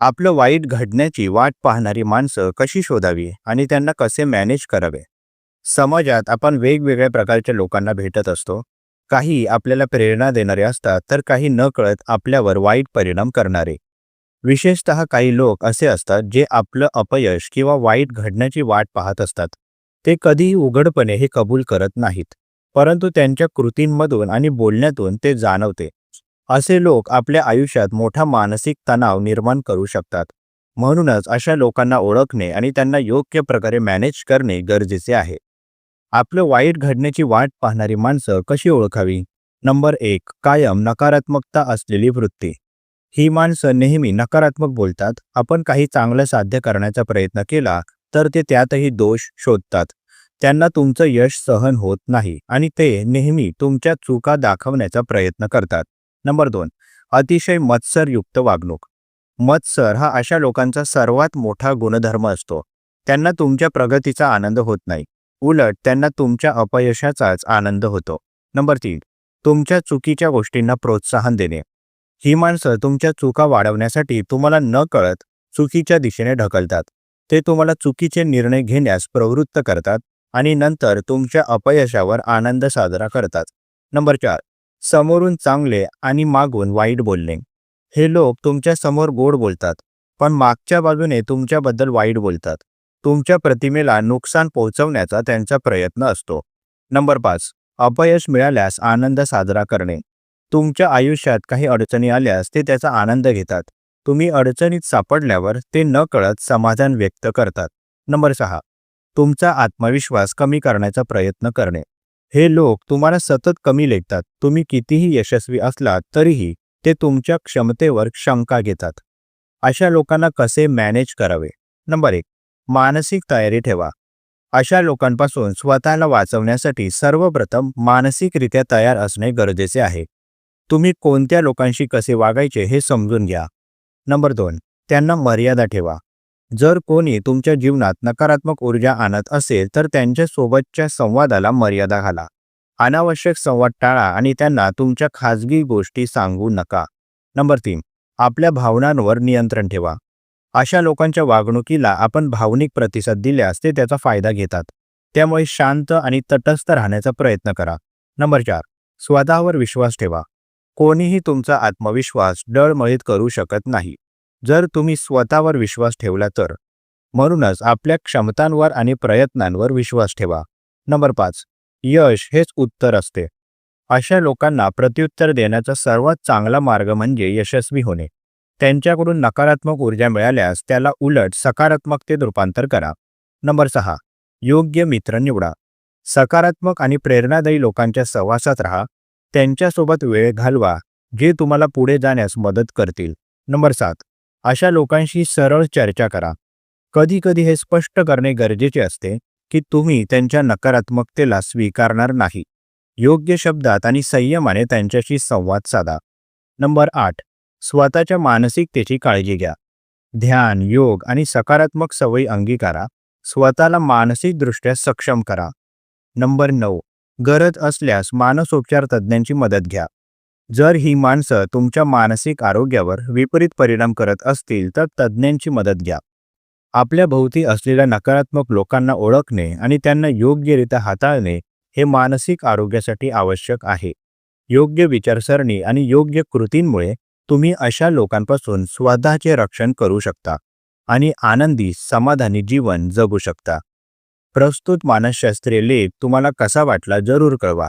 आपलं वाईट घडण्याची वाट पाहणारी माणसं कशी शोधावी आणि त्यांना कसे मॅनेज करावे? समाजात आपण वेगवेगळ्या प्रकारच्या लोकांना भेटत असतो. काही आपल्याला प्रेरणा देणारे असतात तर काही न कळत आपल्यावर वाईट परिणाम करणारे. विशेषतः काही लोक असे असतात जे आपलं अपयश किंवा वाईट घडण्याची वाट पाहत असतात. ते कधीही उघडपणे हे कबूल करत नाहीत. परंतु त्यांच्या कृतींमधून आणि बोलण्यातून ते जाणवते. असे लोक आपल्या आयुष्यात मोठा मानसिक तणाव निर्माण करू शकतात. म्हणूनच अशा लोकांना ओळखणे आणि त्यांना योग्य प्रकारे मॅनेज करणे गरजेचे आहे. आपलं वाईट घडण्याची वाट पाहणारी माणसं कशी ओळखावी? नंबर एक कायम नकारात्मकता असलेली वृत्ती. ही माणसं नेहमी नकारात्मक बोलतात. आपण काही चांगलं साध्य करण्याचा प्रयत्न केला तर ते त्यातही दोष शोधतात. त्यांना तुमचं यश सहन होत नाही आणि ते नेहमी तुमच्या चुका दाखवण्याचा प्रयत्न करतात. नंबर दोन अतिशय मत्सरयुक्त वागणूक. मत्सर हा अशा लोकांचा सर्वात मोठा गुणधर्म असतो. त्यांना तुमच्या प्रगतीचा आनंद होत नाही. उलट त्यांना तुमच्या अपयशाचाच आनंद होतो. नंबर तीन तुमच्या चुकीच्या गोष्टींना प्रोत्साहन देणे. ही माणसं तुमच्या चुका वाढवण्यासाठी तुम्हाला न कळत चुकीच्या दिशेने ढकलतात. ते तुम्हाला चुकीचे निर्णय घेण्यास प्रवृत्त करतात आणि नंतर तुमच्या अपयशावर आनंद साजरा करतात. नंबर चार समोरून चांगले आणि मागून वाईट बोलणे. हे लोक तुमच्यासमोर गोड बोलतात पण मागच्या बाजूने तुमच्याबद्दल वाईट बोलतात. तुमच्या प्रतिमेला नुकसान पोहोचवण्याचा त्यांचा प्रयत्न असतो. नंबर पाच. अपयश मिळाल्यास आनंद साजरा करणे. तुमच्या आयुष्यात काही अडचणी आल्यास ते त्याचा आनंद घेतात. तुम्ही अडचणीत सापडल्यावर ते न कळत समाधान व्यक्त करतात. नंबर सहा. तुमचा आत्मविश्वास कमी करण्याचा प्रयत्न करणे. हे लोक तुम्हाला सतत कमी लेखतात. तुम्ही कितीही यशस्वी असलात तरीही ते तुमच्या क्षमतेवर शंका घेतात. अशा लोकांना कसे मॅनेज करावे? नंबर एक मानसिक तयारी ठेवा. अशा लोकांपासून स्वतःला वाचवण्यासाठी सर्वप्रथम मानसिकरित्या तयार असणे गरजेचे आहे. तुम्ही कोणत्या लोकांशी कसे वागायचे हे समजून घ्या. नंबर दोन त्यांना मर्यादा ठेवा. जर कोणी तुमच्या जीवनात नकारात्मक ऊर्जा आणत असेल तर त्यांच्यासोबतच्या संवादाला मर्यादा घाला. अनावश्यक संवाद टाळा आणि त्यांना तुमच्या खाजगी गोष्टी सांगू नका. नंबर तीन आपल्या भावनांवर नियंत्रण ठेवा. अशा लोकांच्या वागणुकीला आपण भावनिक प्रतिसाद दिल्यास ते त्याचा फायदा घेतात. त्यामुळे शांत आणि तटस्थ राहण्याचा प्रयत्न करा. नंबर चार स्वतःवर विश्वास ठेवा. कोणीही तुमचा आत्मविश्वास डळमळीत करू शकत नाही. जर तुम्ही स्वतःवर विश्वास ठेवला तर. म्हणूनच आपल्या क्षमतांवर आणि प्रयत्नांवर विश्वास ठेवा. नंबर पाच. यश हेच उत्तर असते. अशा लोकांना प्रत्युत्तर देण्याचा सर्वात चांगला मार्ग म्हणजे यशस्वी होणे. त्यांच्याकडून नकारात्मक ऊर्जा मिळाल्यास त्याला उलट सकारात्मकतेत रूपांतर करा. नंबर सहा. योग्य मित्र निवडा. सकारात्मक आणि प्रेरणादायी लोकांच्या सहवासात राहा. त्यांच्यासोबत वेळ घालवा जे तुम्हाला पुढे जाण्यास मदत करतील. नंबर सात. अशा लोकांशी सरळ चर्चा करा. कधीकधी हे स्पष्ट करणे गरजेचे असते की तुम्ही त्यांच्या नकारात्मकतेला स्वीकारणार नाही. योग्य शब्दात आणि संयमाने त्यांच्याशी संवाद साधा. नंबर आठ. स्वतःच्या मानसिकतेची काळजी घ्या. ध्यान योग आणि सकारात्मक सवयी अंगीकारा. स्वतःला मानसिकदृष्ट्या सक्षम करा. नंबर नऊ. गरज असल्यास मानसोपचार तज्ज्ञांची मदत घ्या. जर ही माणसं तुमच्या मानसिक आरोग्यावर विपरीत परिणाम करत असतील तर तज्ज्ञांची मदत घ्या. आपल्या भोवती असलेल्या नकारात्मक लोकांना ओळखणे आणि त्यांना योग्यरित्या हाताळणे हे मानसिक आरोग्यासाठी आवश्यक आहे. योग्य विचारसरणी आणि योग्य कृतींमुळे तुम्ही अशा लोकांपासून स्वतःचे रक्षण करू शकता आणि आनंदी समाधानी जीवन जगू शकता. प्रस्तुत मानसशास्त्रीय लेख तुम्हाला कसा वाटला जरूर कळवा.